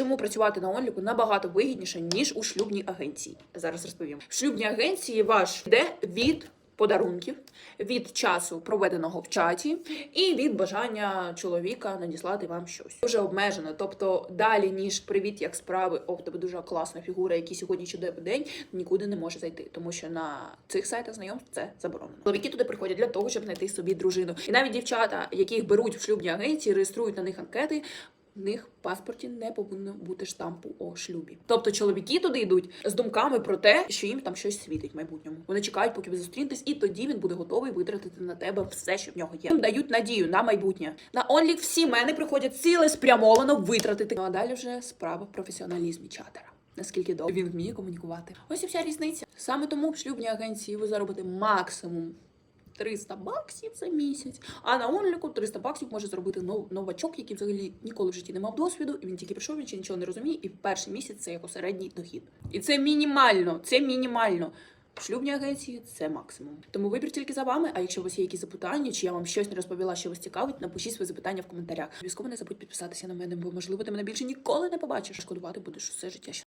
Чому працювати на онліку набагато вигідніше, ніж у шлюбній агенції? Зараз розповім. В шлюбній агенції ваш йде від подарунків, від часу проведеного в чаті, і від бажання чоловіка надіслати вам щось. Дуже обмежено. Тобто, далі ніж привіт, як справи, о, в тебе дуже класна фігура, який сьогодні чудовий день, нікуди не може зайти, тому що на цих сайтах знайомств це заборонено. Чоловіки туди приходять для того, щоб знайти собі дружину. І навіть дівчата, яких беруть в шлюбні агенції, реєструють на них анкети. В них в паспорті не повинно бути штампу о шлюбі. Тобто чоловіки туди йдуть з думками про те, що їм там щось світить в майбутньому. Вони чекають, поки ви зустрінетесь, і тоді він буде готовий витратити на тебе все, що в нього є. Їм дають надію на майбутнє. На онлік всі мене приходять цілеспрямовано витратити. Ну а далі вже справа в професіоналізмі чатера. Наскільки добре він вміє комунікувати? Ось і вся різниця. Саме тому в шлюбній агенції ви заробите максимум 300 баксів за місяць. А на онліку 300 баксів може зробити нов- новачок, який взагалі ніколи в житті не мав досвіду, і він тільки прийшов, він ще нічого не розуміє, і в перший місяць це його середній дохід. І це мінімально, це мінімально. В шлюбній агенції це максимум. Тому вибір тільки за вами. А якщо у вас є якісь запитання, чи я вам щось не розповіла, що вас цікавить, напишіть свої запитання в коментарях. Обов'язково не забудь підписатися на мене, бо можливо ти мене більше ніколи не побачиш. Шкодувати будеш усе життя.